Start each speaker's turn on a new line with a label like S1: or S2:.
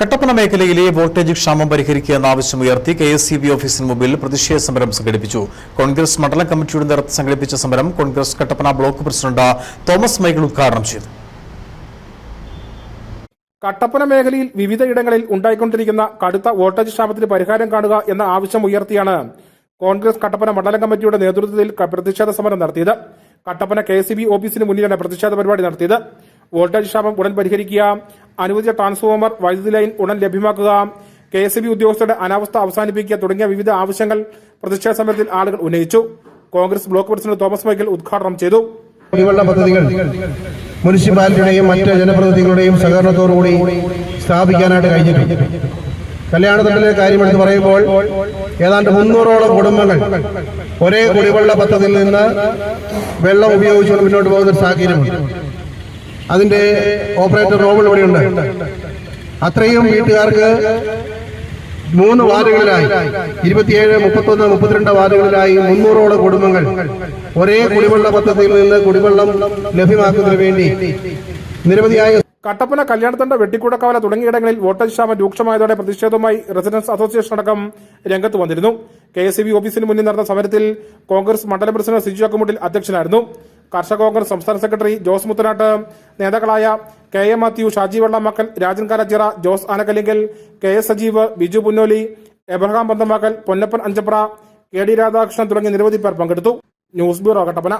S1: കട്ടപ്പന മേഖലയിലെ വോൾട്ടേജ് ക്ഷാമം പരിഹരിക്കുക എന്ന ആവശ്യമുയർത്തി കെ എസ് സി ബി ഓഫീസിന് മുമ്പിൽ പ്രതിഷേധ സമരം സംഘടിപ്പിച്ചു. കോൺഗ്രസ് മണ്ഡലം കമ്മിറ്റിയുടെ നേതൃത്വം സംഘടിപ്പിച്ച സമരം കോൺഗ്രസ് കട്ടപ്പന ബ്ലോക്ക് പ്രസിഡന്റ് തോമസ് മൈക്കിൾ ഉദ്ഘാടനം ചെയ്തു.
S2: കട്ടപ്പന മേഖലയിൽ വിവിധയിടങ്ങളിൽ ഉണ്ടായിക്കൊണ്ടിരിക്കുന്ന കടുത്ത വോൾട്ടേജ് ക്ഷാമത്തിന് പരിഹാരം കാണുക എന്ന ആവശ്യം ഉയർത്തിയാണ് കോൺഗ്രസ് കട്ടപ്പന മണ്ഡലം കമ്മിറ്റിയുടെ നേതൃത്വത്തിൽ പ്രതിഷേധ സമരം നടത്തിയത്. കട്ടപ്പന കെ സി ബി ഓഫീസിന് മുന്നിലാണ് പ്രതിഷേധ പരിപാടി നടത്തിയത്. വോൾട്ടേജ് ക്ഷാമം ഉടൻ പരിഹരിക്കുക അനുവദിച്ച ട്രാൻസ്ഫോമർ വൈദ്യുതി ലൈൻ ഉടൻ ലഭ്യമാക്കുക കെ എസ് ബി ഉദ്യോഗസ്ഥരുടെ അനാവസ്ഥ അവസാനിപ്പിക്കുക തുടങ്ങിയ വിവിധ ആവശ്യങ്ങൾ പ്രതിഷേധ സമരത്തിൽ ആളുകൾ ഉന്നയിച്ചു. കോൺഗ്രസ് ബ്ലോക്ക് പ്രസിഡന്റ് തോമസ് മൈക്കൽ ഉദ്ഘാടനം ചെയ്തു.
S3: കുടിവെള്ള പദ്ധതികൾ മുനിസിപ്പാലിറ്റിയുടെയും മറ്റ് ജനപ്രതിനിധികളുടെയും സഹകരണത്തോടുകൂടി സ്ഥാപിക്കാനായിട്ട് കഴിഞ്ഞിട്ടുണ്ട്. കല്യാണത്തിന്റെ കാര്യം എടുത്ത് പറയുമ്പോൾ ഏതാണ്ട് മുന്നൂറോളം കുടുംബങ്ങൾ ഒരേ കുടിവെള്ള പദ്ധതിയിൽ നിന്ന് വെള്ളം ഉപയോഗിച്ചുകൊണ്ട് മുന്നോട്ട് പോകുന്ന ഒരു സാഹചര്യമുണ്ട്. അതിന്റെ ഓപ്പറേറ്റർ റോബിൾ ഇവിടെയുണ്ട്. അത്രയും വീട്ടുകാർക്ക് മൂന്ന് വാർഡുകളിലായി. ഇരുപത്തിയേഴ് മുപ്പത്തൊന്ന് മുപ്പത്തിരണ്ട് വാർഡുകളിലായി മുന്നൂറോളം കുടുംബങ്ങൾ. ഒരേ കുടിവെള്ള പദ്ധതിയിൽ നിന്ന് കുടിവെള്ളം ലഭ്യമാക്കുന്നതിന് വേണ്ടി നിരവധിയായ
S2: കട്ടപ്പന കല്യാണത്തണ്ട വെട്ടിക്കൂടക്കാവല തുടങ്ങിയിടങ്ങളിൽ വോട്ടേജ് ക്ഷാമം രൂക്ഷമായതോടെ പ്രതിഷേധവുമായി റെസിഡൻസ് അസോസിയേഷൻ അടക്കം രംഗത്ത് വന്നിരുന്നു. കെ എസ് ബി ഓഫീസിന് മുന്നിൽ നടന്ന സമരത്തിൽ കോൺഗ്രസ് മണ്ഡലം പ്രസിഡന്റ് സിജു അക്കമുട്ടിൽ അധ്യക്ഷനായിരുന്നു. കർഷക കോൺഗ്രസ് സംസ്ഥാന സെക്രട്ടറി ജോസ് മുത്തനാട്ട് നേതാക്കളായ K A Mathew Shaji Vellamakkal Rajan Karachira Jose Anakkalinkal K S Sajeev Biju Punnoli Abraham Panthamakkal Ponnappan Anchapra K D Radhakrishnan തുടങ്ങിയ നിരവധി പേർ പങ്കെടുത്തു. News bureau Kattappana.